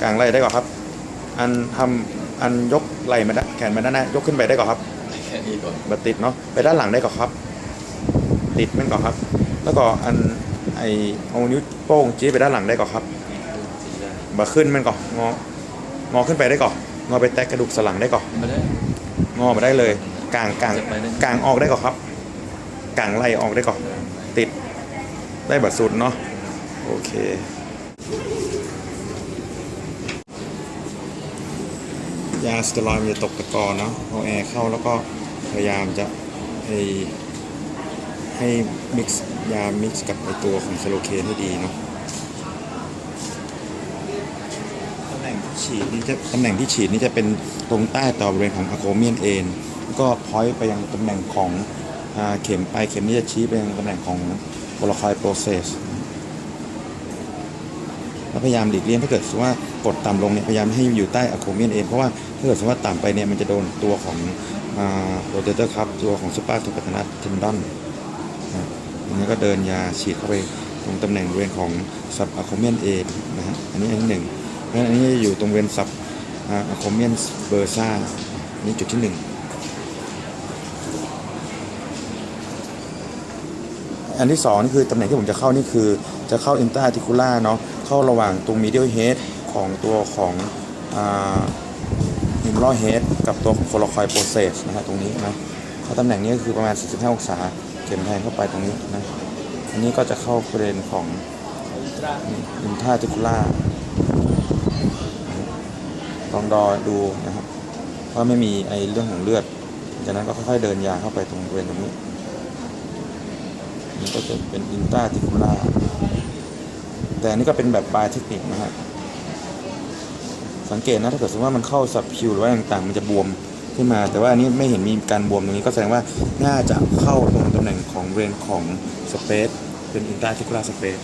กลางไหล่ได้ก่อนครับ อันทำอันยกไหล่มาด้านแขนมาด้านหน้ายกขึ้นไปได้ก่อนครับแค่นี้ก่อนบัติดเนาะไปด้านหลังได้ก่อนครับ ติดมันก่อนครับ แล้วก็อันไอเอานิ้วโป้งจี้ไปด้านหลังได้ก่อนครับสีได้บาขึ้นมันก่อนงองอขึ้นไปได้ก่อนงอไปแตะกระดูกสันหลังได้ก่อนไม่ได้งอมาได้เลยกลางกลางจะไปได้กลางออกได้ก่อนครับกลางไหล่ออกได้ก่อนติดได้บัดสุดเนาะโอเค ยาสเตียรอยมันจะตกตะกอนเนาะเอาแอร์เข้าแล้วก็พยายามจะให้ให้มิกซ์ยามิกซ์กับไอตัวของสโลเคนให้ดีเนาะตำแหน่งที่ฉีดนี่จะตำแหน่งที่ฉีดนี่จะเป็นตรงใต้ต่อบริเวณของอะโคเมียนเอนก็พอยต์ไปยังตำแหน่งของอเข็มปเข็มนี่จะชี้ไปยังตำแหน่งของโพลาคอยโปรเซส แล้วพยายามหลีกเลี่ยงถ้าเกิดสมมุติว่ากดต่ำลงเนี่ยพยายามให้อยู่ใต้อะโคเมียนเองเพราะว่าถ้าเกิดสมมติว่าต่ำไปเนี่ยมันจะโดนตัวของโรเตเตอร์ครับตัวของซูเปอร์ทูปาตนัสเทนดอนนะอันนี้ก็เดินยาฉีดเข้าไปตรงตำแหน่งบริเวณของซับอะโคเมียนเอนะฮะอันนี้อันที่หนึ่งงั้นอันนี้อยู่ตรงบริเวณซับอะโคเมียนเบอร์ซ่านนี้จุดที่หนึ่งอันที่สองนี่คือตำแหน่งที่ผมจะเข้านี่คือจะเข้าอิน t าติคูล่าเนาะ เข้าระหว่างตรงมีเดียลเฮดของตัวของฮิมลอเฮดกับตัวของโคลคอยโปรเซสนะฮะตรงนี้นะเข้าตำแหน่งนี้ก็คือประมาณ 45 องศาเข็มแทงเข้าไปตรงนี้นะอันนี้ก็จะเข้าประเด็นของอิน t า r ติคูล่าลองดอดูนะครับว่าไม่มีไอเรื่องของเลือด จากนั้นก็ค่อยๆเดินยาเข้าไปตรงบริเวณตรงนี้นี่ก็จะเป็นอินตาติคูล่า แต่อันนี้ก็เป็นแบบปลายเทคนิคนะฮะสังเกตนะถ้าเกิดสมมติว่ามันเข้าสับคิวหรือว่าต่างๆ มันจะบวมขึ้นมา แต่ว่าอันนี้ไม่เห็นมีการบวมตรงนี้ก็แสดงว่าน่าจะเข้าตรงตำแหน่งของเรนของสเปซเป็นอินตาทิคูลาสเปซ